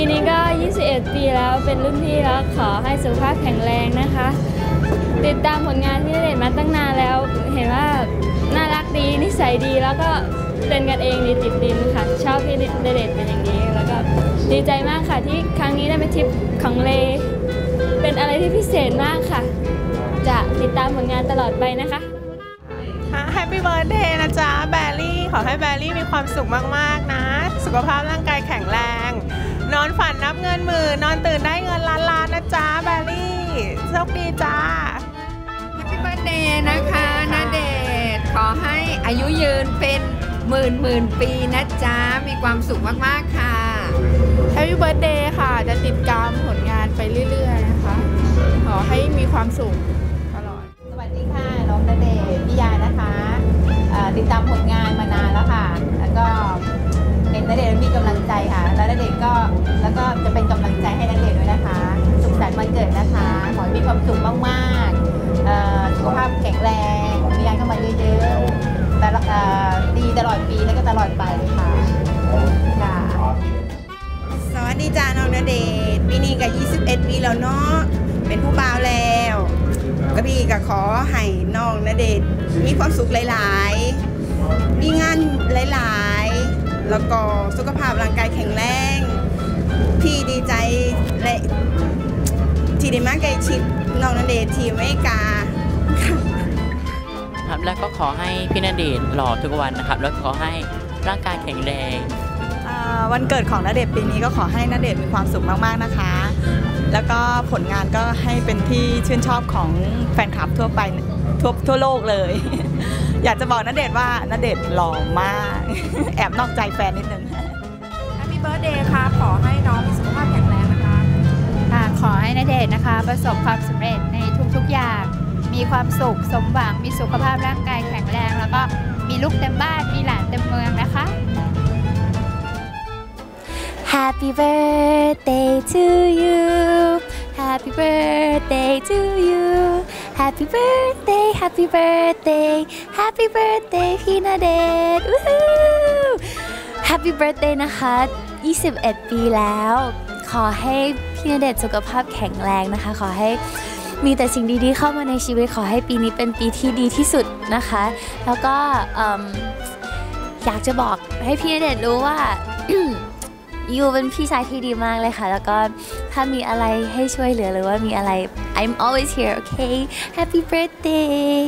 ีนี้ก็ 21 ปีแล้วเป็นรุ่นพี่แล้วขอให้สุขภาพแข็งแรงนะคะ ติดตามผลงานพี่เดชน์มาตั้งนานแล้ว เห็นว่าน่ารักดีนิสัยดีแล้วก็เป็นกันเองดีติดดินค่ะ ชอบพี่เดชน์เป็นอย่างนี้ แล้วก็ดีใจมากค่ะที่ครั้งนี้ได้ไปทริปของเล เป็นอะไรที่พิเศษมากค่ะ จะติดตามผลงานตลอดไปนะคะแฮปปี้เบิร์ดเดย์นะจ๊ะแบลลี่ ขอให้แบลลี่มีความสุขมาก ๆ นะ สุขภาพร่างกาย อนฝันนับเงินหมื่นนอนตื่นได้เงินล้านล้านนะจ๊ะแบลลี่โชคดีจ้าแฮปปี้เบิร์ดเดย์นะคะนาเดชน์ขอให้อายุยืนเป็นหมื่นหมื่นปีนะจ๊ะ มีความสุขมาก ๆ ค่ะแฮปปี้เบิร์ดเดย์ค่ะ จะติดตามผลงานไปเรื่อย ๆ นะคะ ขอให้มีความสุขตลอด สวัสดีค่ะ น้องณเดชน์พิยานะคะเอ่อติดตามผลงาน แล้วก็จะเป็นกำลังใจให้ณเดชน์ด้วยนะคะ สุขสันต์วันเกิดนะคะ ขอให้มีความสุขมากๆสุขภาพแข็งแรงมีงานเข้ามาเยอะๆแต่ลอ่อดีตลอดปีแล้วก็ตลอดไปเลยค่ะค่ะสวัสดีจ้าน้องณเดชปีนี้ก็21 ปีแล้วเนาะเป็นผู้บ่าวแล้วก็พี่ก็ขอให้น้องณเดชมีความสุขหลายๆ มีงานหลายๆ แล้วก็สุขภาพร่างกายแข็งแรง ที่ได้มาใกล้ชิดน้องณเดชน์ที่อเมริกาครับแล้วก็ขอให้พี่ณเดชน์หล่อทุกวันนะครับ แล้วขอให้ร่างกายแข็งแรงอ่าวันเกิดของณเดชน์ปีนี้ก็ขอให้ณเดชน์มีความสุขมากๆนะคะ แล้วก็ผลงานก็ให้เป็นที่ชื่นชอบของแฟนคลับทั่วไปทั่วทั่วโลกเลย อยากจะบอกณเดชน์ว่าณเดชน์หล่อมาก แอบนอกใจแฟนนิดนึงแฮปปี้เบิร์ดเดย์ค่ะขอให้น้องมีสุ ให้นเดชนะคะ ประสบความสำเร็จในทุกๆอย่าง มีความสุขสมหวัง มีสุขภาพร่างกายแข็งแรง แล้วก็มีลูกเต็มบ้าน มีหลานเต็มเมืองนะคะ Happy birthday to you Happy birthday to you Happy birthday Happy birthday Happy birthday พี่ณเดช Happy birthday นะคะ 21 ปีแล้ว ขอให้พี่ณเดชน์สุขภาพแข็งแรงนะคะ ขอให้มีแต่สิ่งดีๆเข้ามาในชีวิตขอให้ปีนี้เป็นปีที่ดีที่สุดนะคะ แล้วก็อยากจะบอกให้พี่ณเดชน์รู้ว่ายูเป็นพี่ชายที่ดีมากเลยค่ะ แล้วก็ถ้ามีอะไรให้ช่วยเหลือหรือว่ามีอะไร I'm always here okay Happy birthday